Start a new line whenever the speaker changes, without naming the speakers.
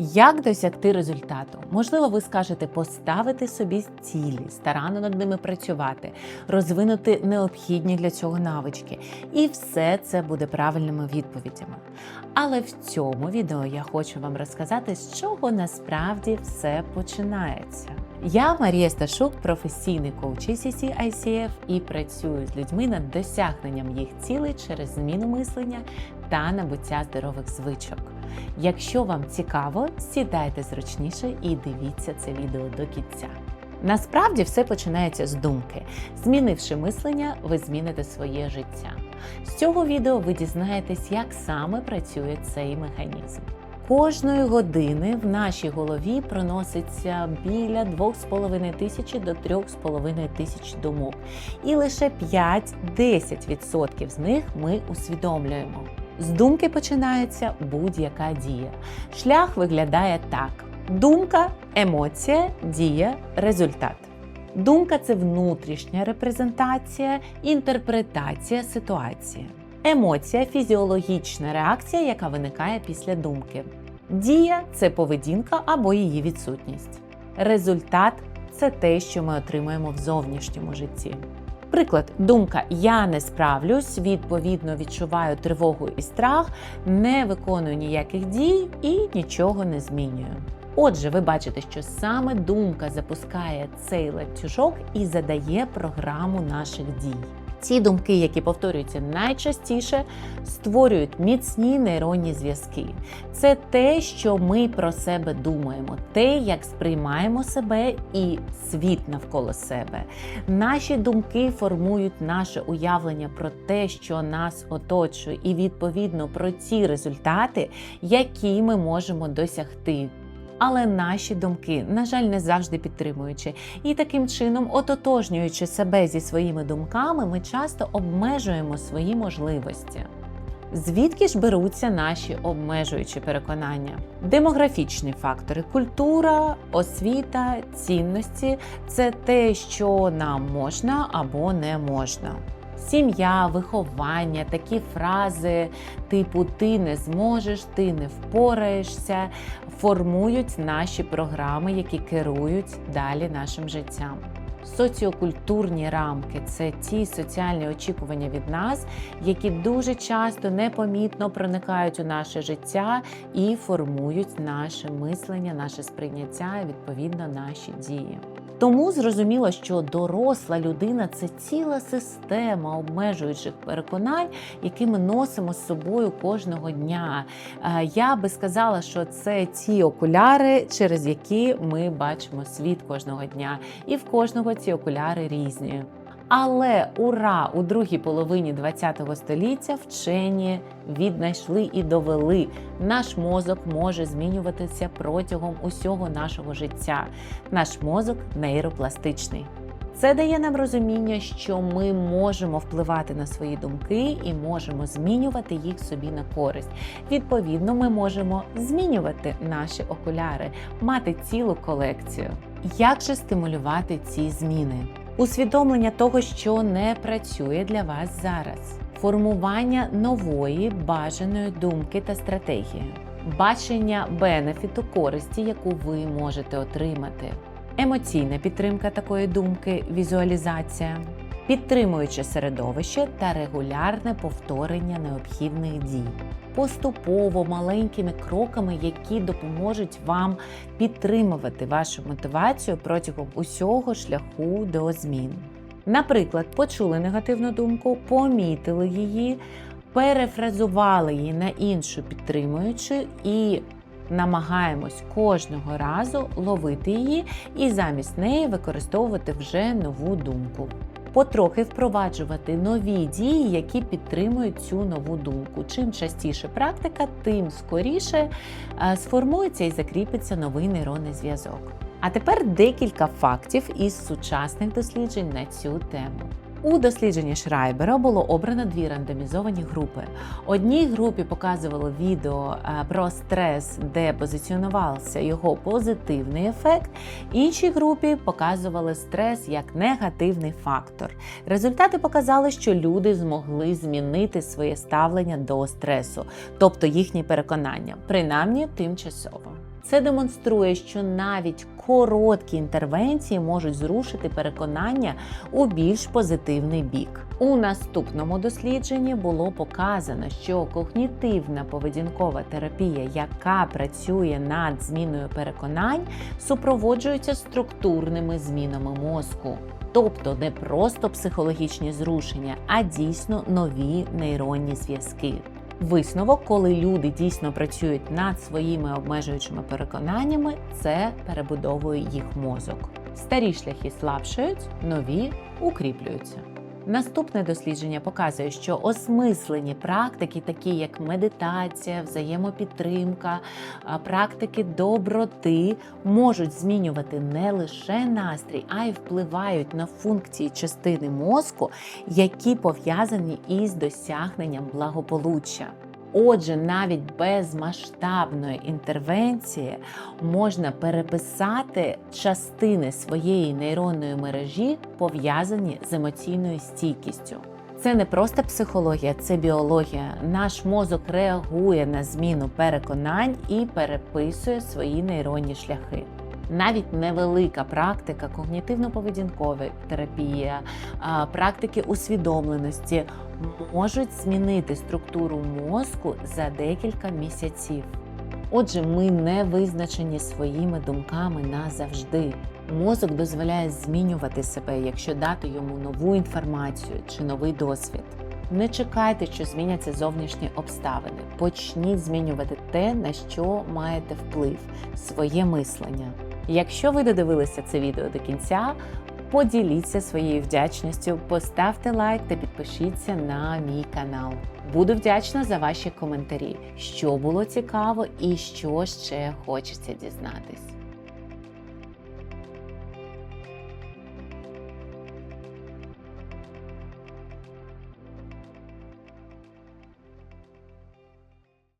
Як досягти результату? Можливо, ви скажете поставити собі цілі, старанно над ними працювати, розвинути необхідні для цього навички. І все це буде правильними відповідями. Але в цьому відео я хочу вам розказати, з чого насправді все починається. Я Марія Сташук, професійний коуч ECC ICF і працюю з людьми над досягненням їх цілей через зміну мислення та набуття здорових звичок. Якщо вам цікаво, сідайте зручніше і дивіться це відео до кінця. Насправді все починається з думки. Змінивши мислення, ви зміните своє життя. З цього відео ви дізнаєтесь, як саме працює цей механізм. Кожної години в нашій голові проноситься біля 2,5 тисячі до 3,5 тисяч думок. І лише 5-10% з них ми усвідомлюємо. З думки починається будь-яка дія. Шлях виглядає так: думка, емоція, дія, результат. Думка це внутрішня репрезентація, інтерпретація ситуації. Емоція фізіологічна реакція, яка виникає після думки. Дія це поведінка або її відсутність. Результат це те, що ми отримуємо в зовнішньому житті. Приклад, думка Я не справлюсь, відповідно відчуваю тривогу і страх, не виконую ніяких дій і нічого не змінюю. Отже, ви бачите, що саме думка запускає цей ланцюжок і задає програму наших дій. Ці думки, які повторюються найчастіше, створюють міцні нейронні зв'язки. Це те, що ми про себе думаємо, те, як сприймаємо себе і світ навколо себе. Наші думки формують наше уявлення про те, що нас оточує, і відповідно про ті результати, які ми можемо досягти. Але наші думки, на жаль, не завжди підтримуючи. І таким чином, ототожнюючи себе зі своїми думками, ми часто обмежуємо свої можливості. Звідки ж беруться наші обмежуючі переконання? Демографічні фактори, культура, освіта, цінності це те, що нам можна або не можна. Сім'я, виховання, такі фрази, типу Ти не зможеш, ти не впораєшся, формують наші програми, які керують далі нашим життям. Соціокультурні рамки це ті соціальні очікування від нас, які дуже часто непомітно проникають у наше життя і формують наше мислення, наше сприйняття відповідно наші дії. Тому зрозуміло, що доросла людина це ціла система обмежуючих переконань, які ми носимо з собою кожного дня. Е, Я би сказала, що це ті окуляри, через які ми бачимо світ кожного дня, і в кожного ці окуляри різні. Але ура, у другій половині ХХ століття вчені віднайшли і довели, наш мозок може змінюватися протягом усього нашого життя. Наш мозок нейропластичний. Це дає нам розуміння, що ми можемо впливати на свої думки і можемо змінювати їх собі на користь. Відповідно, ми можемо змінювати наші окуляри, мати цілу колекцію. Як же стимулювати ці зміни? Усвідомлення того, що не працює для вас зараз, формування нової бажаної думки та стратегії, бачення бенефіту користі, яку ви можете отримати, емоційна підтримка такої думки, візуалізація, підтримуюче середовище та регулярне повторення необхідних дій. Поступово маленькими кроками, які допоможуть вам підтримувати вашу мотивацію протягом усього шляху до змін. Наприклад, почули негативну думку, помітили її, перефразували її на іншу підтримуючу і намагаємось кожного разу ловити її і замість неї використовувати вже нову думку. Потрохи впроваджувати нові дії, які підтримують цю нову думку. Чим частіше практика, тим скоріше е, сформується і закріпиться новий нейронний зв'язок. А тепер декілька фактів із сучасних досліджень на цю тему. У дослідженні Шрайбера було обрано дві рандомізовані групи. Одній групі показували відео е, про стрес, де позиціонувався його позитивний ефект. Іншій групі показували стрес як негативний фактор. Результати показали, що люди змогли змінити своє ставлення до стресу, тобто їхні переконання, принаймні тимчасово. Це демонструє, що навіть короткі інтервенції можуть зрушити переконання у більш позитивний бік. У наступному дослідженні було показано, що когнітивна поведінкова терапія, яка працює над зміною переконань, супроводжується структурними змінами мозку. Тобто не просто психологічні зрушення, а дійсно нові нейронні зв'язки. Висновок, коли люди дійсно працюють над своїми обмежуючими переконаннями, це перебудовує їх мозок. Старі шляхи слабшають, нові укріплюються. Наступне дослідження показує, що осмислені практики, такі як медитація, взаємопідтримка, практики доброти, можуть змінювати не лише настрій, а й впливають на функції частини мозку, які пов'язані із досягненням благополуччя. Отже, навіть без масштабної інтервенції можна переписати частини своєї нейронної мережі, пов'язані з емоційною стійкістю. Це не просто психологія, це біологія. Наш мозок реагує на зміну переконань і переписує свої нейронні шляхи. Навіть невелика практика когнітивно-поведінкової терапії, практики усвідомленості можуть змінити структуру мозку за декілька місяців. Отже, ми не визначені своїми думками назавжди. Мозок дозволяє змінювати себе, якщо дати йому нову інформацію чи новий досвід. Не чекайте, що зміняться зовнішні обставини. Почніть змінювати те, на що маєте вплив, своє мислення. Якщо ви додивилися це відео до кінця, поділіться своєю вдячністю, поставте лайк та підпишіться на мій канал. Буду вдячна за ваші коментарі, що було цікаво і що ще хочеться дізнатись.